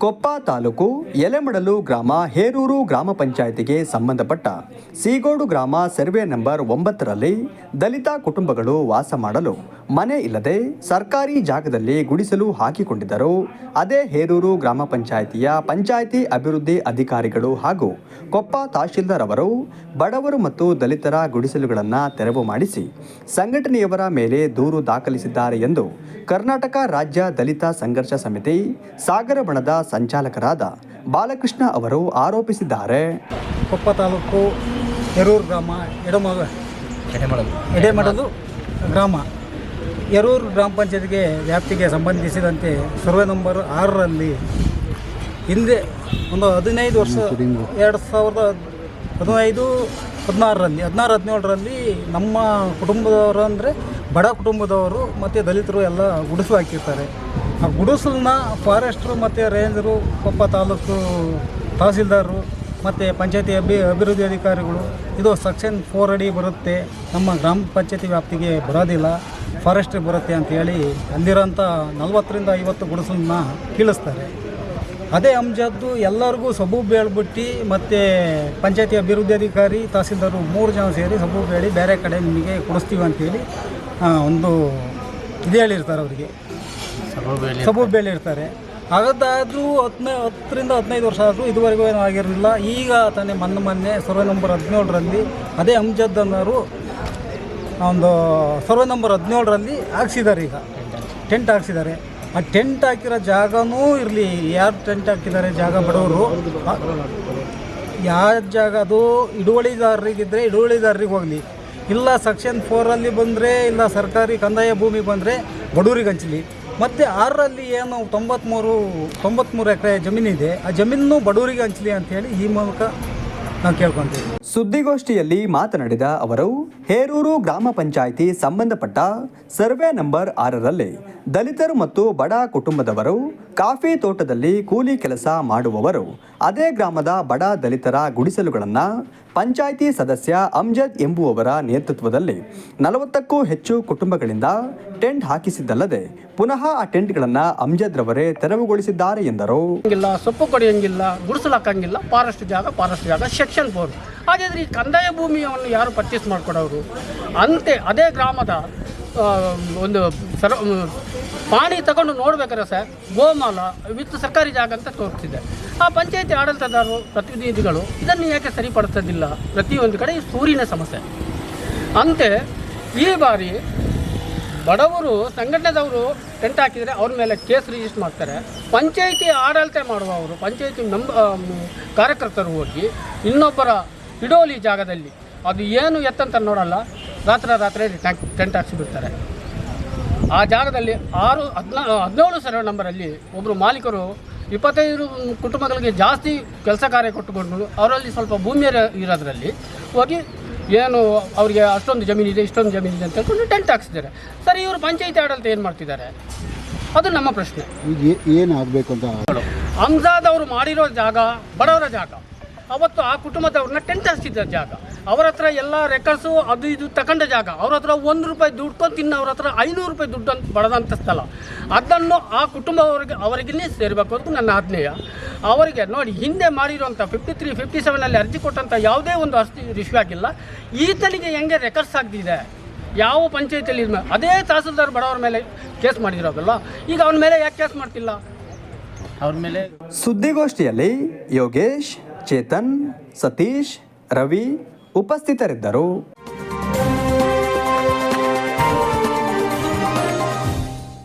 ಕೊಪ್ಪ ತಾಲೂಕು ಎಲೆಮಡಲು ಗ್ರಾಮ ಹೇರೂರು ಗ್ರಾಮ ಪಂಚಾಯಿತಿಗೆ ಸಂಬಂಧಪಟ್ಟ ಸೀಗೋಡು ಗ್ರಾಮ ಸರ್ವೆ ನಂಬರ್ ಒಂಬತ್ತರಲ್ಲಿ ದಲಿತ ಕುಟುಂಬಗಳು ವಾಸ ಮಾಡಲು ಮನೆ ಇಲ್ಲದೆ ಸರ್ಕಾರಿ ಜಾಗದಲ್ಲಿ ಗುಡಿಸಲು ಹಾಕಿಕೊಂಡಿದ್ದರು. ಅದೇ ಹೇರೂರು ಗ್ರಾಮ ಪಂಚಾಯಿತಿಯ ಪಂಚಾಯಿತಿ ಅಭಿವೃದ್ಧಿ ಅಧಿಕಾರಿಗಳು ಹಾಗೂ ಕೊಪ್ಪ ತಹಶೀಲ್ದಾರ್ ಅವರು ಬಡವರು ಮತ್ತು ದಲಿತರ ಗುಡಿಸಲುಗಳನ್ನು ತೆರವು ಮಾಡಿಸಿ ಸಂಘಟನೆಯವರ ಮೇಲೆ ದೂರು ದಾಖಲಿಸಿದ್ದಾರೆ ಎಂದು ಕರ್ನಾಟಕ ರಾಜ್ಯ ದಲಿತ ಸಂಘರ್ಷ ಸಮಿತಿ ಸಾಗರ ಬಣದ ಸಂಚಾಲಕರಾದ ಬಾಲಕೃಷ್ಣ ಅವರು ಆರೋಪಿಸಿದ್ದಾರೆ. ಕೊಪ್ಪ ತಾಲೂಕು ಯರೂರು ಗ್ರಾಮ ಎಡಮಗ ಎಡೆಮಡಲು ಎಡೆಮಡಲು ಗ್ರಾಮ. ಯರೂರು ಗ್ರಾಮ ಪಂಚಾಯತ್ಗೆ ವ್ಯಾಪ್ತಿಗೆ ಸಂಬಂಧಿಸಿದಂತೆ ಸರ್ವೆ ನಂಬರ್ ಆರರಲ್ಲಿ ಹಿಂದೆ ಒಂದು ಹದಿನೈದು ವರ್ಷ ಎರಡು ಸಾವಿರದ ಹದಿನೈದು ಹದಿನಾರರಲ್ಲಿ ಹದಿನಾರು ಹದಿನೇಳರಲ್ಲಿ ನಮ್ಮ ಕುಟುಂಬದವರು ಅಂದರೆ ಬಡ ಕುಟುಂಬದವರು ಮತ್ತು ದಲಿತರು ಎಲ್ಲ ಗುಡಿಸು ಹಾಕಿರ್ತಾರೆ. ಆ ಗುಡಿಸಲನ್ನ ಫಾರೆಸ್ಟ್ರು ಮತ್ತು ರೇಂಜರು, ಕೊಪ್ಪ ತಾಲೂಕು ತಹಸೀಲ್ದಾರರು ಮತ್ತು ಪಂಚಾಯತಿ ಅಭಿ, ಅಭಿವೃದ್ಧಿ ಅಧಿಕಾರಿಗಳು, ಇದು ಸೆಕ್ಷನ್ ಫೋರ್ ಅಡಿ ಬರುತ್ತೆ. ನಮ್ಮ ಗ್ರಾಮ ಪಂಚಾಯತಿ ವ್ಯಾಪ್ತಿಗೆ ಬರೋದಿಲ್ಲ. ಫಾರೆಸ್ಟ್ರಿ ಬರುತ್ತೆ ಅಂತೇಳಿ ಅಲ್ಲಿರೋಂಥ ನಲ್ವತ್ತರಿಂದ ಐವತ್ತು ಗುಡಿಸಲನ್ನ ಕೀಳಿಸ್ತಾರೆ. ಅದೇ ಅಂಜದ್ದು ಎಲ್ಲರಿಗೂ ಸಬೂಬು ಹೇಳ್ಬಿಟ್ಟು ಮತ್ತು ಪಂಚಾಯತಿ ಅಭಿವೃದ್ಧಿ ಅಧಿಕಾರಿ ತಹಸೀಲ್ದಾರರು ಮೂರು ಜನ ಸೇರಿ ಸಬೂಬು ಹೇಳಿ ಬೇರೆ ಕಡೆ ನಿಮಗೆ ಕೊಡಿಸ್ತೀವಿ ಅಂತೇಳಿ ಒಂದು ಇದು ಹೇಳಿರ್ತಾರೆ ಅವರಿಗೆ. ಸಬೂಬ್ ಬೇಳೆ ಇರ್ತಾರೆ. ಹಾಗಾದ್ರೂ ಹತ್ತನೇ ಹತ್ತರಿಂದ ಹದಿನೈದು ವರ್ಷ ಆದರೂ ಇದುವರೆಗೂ ಏನೂ ಆಗಿರಲಿಲ್ಲ. ಈಗ ತಾನೇ ಮೊನ್ನೆ ಮೊನ್ನೆ ಸರ್ವೆ ನಂಬರ್ ಹದಿನೇಳರಲ್ಲಿ ಅದೇ ಅಮ್ಜದ್ ಅನ್ನೋರು ಒಂದು ಸರ್ವೆ ನಂಬರ್ ಹದಿನೇಳರಲ್ಲಿ ಹಾಕ್ಸಿದ್ದಾರೆ ಈಗ. ಟೆಂಟ್ ಹಾಕ್ಸಿದ್ದಾರೆ. ಆ ಟೆಂಟ್ ಹಾಕಿರೋ ಜಾಗವೂ ಇರಲಿ. ಯಾರು ಟೆಂಟ್ ಹಾಕಿದ್ದಾರೆ ಜಾಗ ಬಡವರು? ಯಾವ ಜಾಗ? ಅದು ಹಿಡುವಳಿದಾರರಿಗಿದ್ದರೆ ಹಿಡುವಳಿದಾರರಿಗೆ ಹೋಗಲಿ. ಇಲ್ಲ ಸೆಕ್ಷನ್ ಫೋರಲ್ಲಿ ಬಂದರೆ, ಇಲ್ಲ ಸರ್ಕಾರಿ ಕಂದಾಯ ಭೂಮಿ ಬಂದರೆ ಬಡವರಿಗೆ ಹಂಚಲಿ. ಮತ್ತು ಆರರಲ್ಲಿ ಏನು ತೊಂಬತ್ತ್ಮೂರು ತೊಂಬತ್ತ್ಮೂರು ಎಕರೆ ಜಮೀನಿದೆ ಆ ಜಮೀನು ಬಡವರಿಗೆ ಹಂಚಲಿ ಹೇಳಿ ಈ ಮೂಲಕ ನಾವು ಸುದ್ದಿಗೋಷ್ಠಿಯಲ್ಲಿ ಮಾತನಾಡಿದ ಅವರು, ಹೇರೂರು ಗ್ರಾಮ ಪಂಚಾಯಿತಿ ಸಂಬಂಧಪಟ್ಟ ಸರ್ವೆ ನಂಬರ್ ಆರರಲ್ಲಿ ದಲಿತರು ಮತ್ತು ಬಡ ಕುಟುಂಬದವರು ಕಾಫಿ ತೋಟದಲ್ಲಿ ಕೂಲಿ ಕೆಲಸ ಮಾಡುವವರು, ಅದೇ ಗ್ರಾಮದ ಬಡ ದಲಿತರ ಗುಡಿಸಲುಗಳನ್ನು ಪಂಚಾಯಿತಿ ಸದಸ್ಯ ಅಮ್ಜದ್ ಎಂಬುವವರ ನೇತೃತ್ವದಲ್ಲಿ ನಲವತ್ತಕ್ಕೂ ಹೆಚ್ಚು ಕುಟುಂಬಗಳಿಂದ ಟೆಂಟ್ ಹಾಕಿಸಿದ್ದಲ್ಲದೆ ಪುನಃ ಆ ಟೆಂಟ್ಗಳನ್ನು ಅಮ್ಜದ್ರವರೇ ತೆರವುಗೊಳಿಸಿದ್ದಾರೆ ಎಂದರು. ಸೊಪ್ಪು ಕೊಡಿಯಂಗಿಲ್ಲ ಗುಡಿಸಲಾಕಂಗಿಲ್ಲ ಫಾರೆಸ್ಟ್ ಜಾಗ ಫಾರೆಸ್ಟ್ ಜಾಗ ಸೆಕ್ಷನ್ ಫೋರ್ ಹಾಗಾದ್ರೆ ಈ ಕಂದಾಯ ಭೂಮಿಯನ್ನು ಯಾರು ಪರ್ಚೇಸ್ ಮಾಡಿಕೊಡೋರು? ಅಂತೆ ಅದೇ ಗ್ರಾಮದ ಒಂದು ಸರ ಪಾಣಿ ತಗೊಂಡು ನೋಡ್ಬೇಕಾರೆ ಸರ್ ಗೋಮಾಲ ವಿತ್ ಸರ್ಕಾರಿ ಜಾಗ ಅಂತ ತೋರಿಸ್ತಿದೆ. ಆ ಪಂಚಾಯತಿ ಆಡಳಿತದಾರರು ಪ್ರತಿನಿಧಿಗಳು ಇದನ್ನು ಯಾಕೆ ಸರಿಪಡಿಸೋದಿಲ್ಲ? ಪ್ರತಿಯೊಂದು ಕಡೆ ಈ ಸೂರಿನ ಸಮಸ್ಯೆ. ಅಂತೆ ಈ ಬಾರಿ ಬಡವರು ಸಂಘಟನೆದವರು ಟೆಂಟ್ ಹಾಕಿದರೆ ಅವ್ರ ಮೇಲೆ ಕೇಸ್ ರಿಜಿಸ್ಟರ್ ಮಾಡ್ತಾರೆ. ಪಂಚಾಯಿತಿ ಆಡಳಿತ ಮಾಡುವವರು ಪಂಚಾಯಿತಿ ಆಮ್, ಕಾರ್ಯಕರ್ತರು ಹೋಗಿ ಇನ್ನೊಬ್ಬರ ಇಡೋಲಿ ಜಾಗದಲ್ಲಿ ಅದು ಏನು ಎತ್ತಂತ ನೋಡಲ್ಲ. ರಾತ್ರಿ ರಾತ್ರಿ ಟೆಂಟ್ ಹಾಕ್ಸಿಬಿಡ್ತಾರೆ ಆ ಜಾಗದಲ್ಲಿ ಆರು ಹದಿನಾ ಹದಿನೇಳು ಸರ್ವೆ ನಂಬರಲ್ಲಿ ಒಬ್ಬರು ಮಾಲೀಕರು ಇಪ್ಪತ್ತೈದು ಕುಟುಂಬಗಳಿಗೆ ಜಾಸ್ತಿ ಕೆಲಸ ಕಾರ್ಯ ಕೊಟ್ಟುಕೊಂಡು ಅವರಲ್ಲಿ ಸ್ವಲ್ಪ ಭೂಮಿಯ ಇರೋ- ಇರೋದ್ರಲ್ಲಿ ಹೋಗಿ ಏನು ಅವರಿಗೆ ಅಷ್ಟೊಂದು ಜಮೀನಿದೆ ಇಷ್ಟೊಂದು ಜಮೀನಿದೆ ಅಂತ ಹೇಳ್ಕೊಂಡು ಟೆಂಟ್ ಹಾಕ್ಸಿದ್ದಾರೆ. ಸರಿ ಇವರು ಪಂಚಾಯತಿ ಆಡಳಿತ ಏನು ಮಾಡ್ತಿದ್ದಾರೆ? ಅದು ನಮ್ಮ ಪ್ರಶ್ನೆ. ಈಗ ಏನು ಆಗಬೇಕು ಅಂತ ಅಮ್ಜಾದ್ ಅವರು ಮಾಡಿರೋ ಜಾಗ ಬಡವರ ಜಾಗ. ಅವತ್ತು ಆ ಕುಟುಂಬದವ್ರನ್ನ ಟೆಂಟ್ ಹಾಕ್ಸಿದ್ದ ಜಾಗ. ಅವ್ರ ಹತ್ರ ಎಲ್ಲ ರೆಕಾರ್ಡ್ಸು ಅದು ಇದು ತಗೊಂಡ ಜಾಗ. ಅವ್ರ ಹತ್ರ ಒಂದು ರೂಪಾಯಿ ದುಡ್ಡು ತಿನ್ನ ಅವ್ರ ಹತ್ರ ಐನೂರು ರೂಪಾಯಿ ದುಡ್ಡು ಅಂತ ಬಡದಂಥ ಸ್ಥಳ. ಅದನ್ನು ಆ ಕುಟುಂಬ ಅವರಿಗೆ ಅವರಿಗೇ ಸೇರಬೇಕು ಅಂತ ನನ್ನ ಆಜ್ಞೆಯ. ಅವರಿಗೆ ನೋಡಿ ಹಿಂದೆ ಮಾಡಿರುವಂಥ ಫಿಫ್ಟಿ ತ್ರೀ ಫಿಫ್ಟಿ ಸೆವೆನಲ್ಲಿ ಅರ್ಜಿ ಕೊಟ್ಟಂಥ ಯಾವುದೇ ಒಂದು ಅಸ್ತಿ ಇಶ್ಯೂ ಆಗಿಲ್ಲ. ಈತನಿಗೆ ಹೆಂಗೆ ರೆಕಾರ್ಡ್ಸ್ ಆಗ್ತಿದೆ? ಯಾವ ಪಂಚಾಯತಿಯಲ್ಲಿ ಅದೇ ತಹಸೀಲ್ದಾರ್ ಬಡವರ ಮೇಲೆ ಕೇಸ್ ಮಾಡಿರೋದಲ್ಲ ಈಗ ಅವನ ಮೇಲೆ ಯಾಕೆ ಕೇಸ್ ಮಾಡ್ತಿಲ್ಲ? ಅವ್ರ ಮೇಲೆ ಸುದ್ದಿಗೋಷ್ಠಿಯಲ್ಲಿ ಯೋಗೇಶ್ ಚೇತನ್ ಸತೀಶ್ ರವಿ ಉಪಸ್ಥಿತರಿದ್ದರು.